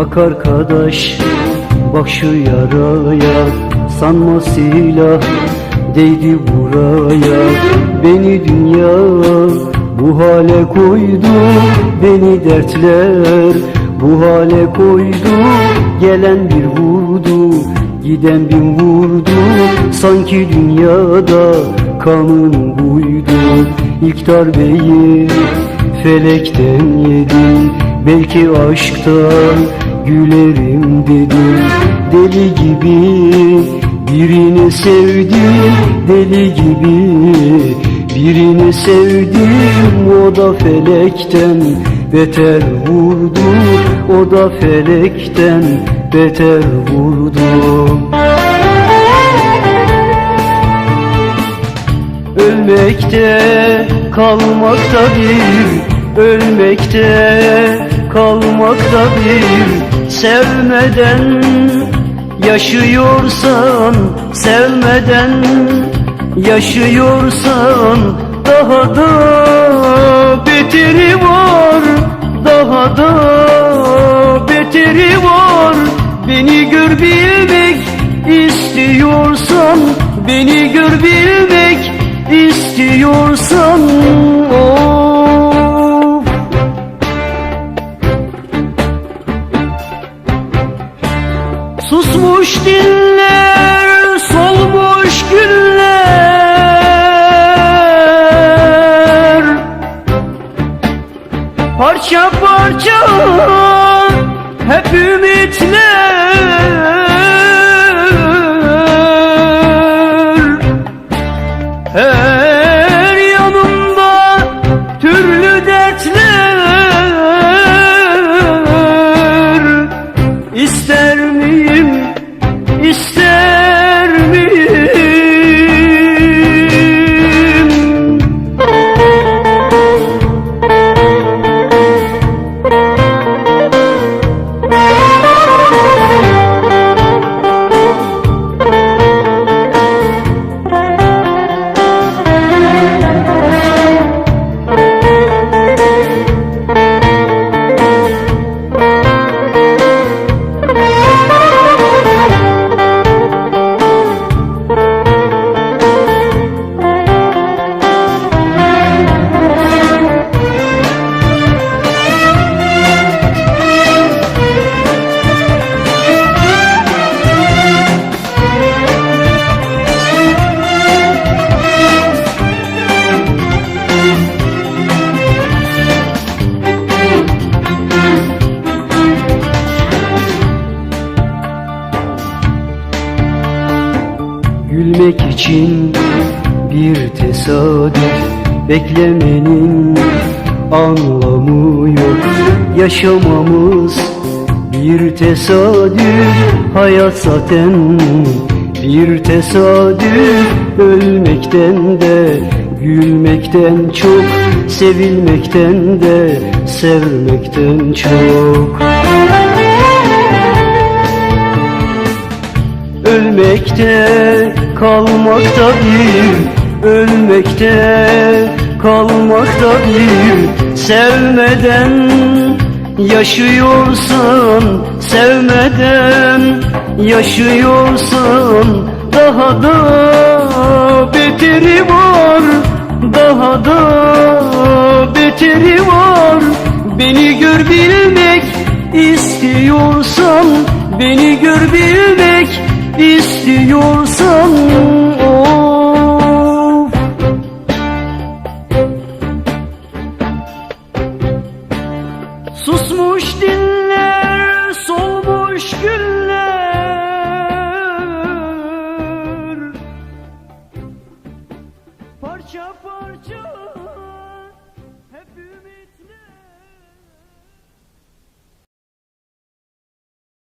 Bak arkadaş bak şu yaraya Sanma silah değdi buraya. Beni dünya bu hale koydu Beni dertler bu hale koydu. Gelen bir vurdu giden bin vurdu. Sanki dünyada kanun buydu. İlk darbeyi felekten yedim Belki aşktan gülerim dedim Deli gibi birini sevdim Deli gibi birini sevdim O da felekten beter vurdu O da felekten beter vurdu. Ölmekte kalmakta bir Ölmekte kalmakta bir Sevmeden yaşıyorsan Sevmeden yaşıyorsan Daha da beteri var Daha da beteri var. Beni gör bilmek istiyorsan Beni gör bilmek istiyorsan of Diller, solmuş güller Parça parça hep ümitler için bir tesadüf Beklemenin anlamı yok. Yaşamamız bir tesadüf Hayat zaten bir tesadüf. Ölmekten de gülmekten çok Sevilmekten de sevmekten çok. Ölmekte kalmakta bir Ölmekte kalmakta bir Sevmeden yaşıyorsan Sevmeden yaşıyorsan Daha da beteri var Daha da beteri var. Beni gör bilmek istiyorsan Beni gör bilmek istiyorsan Parça parça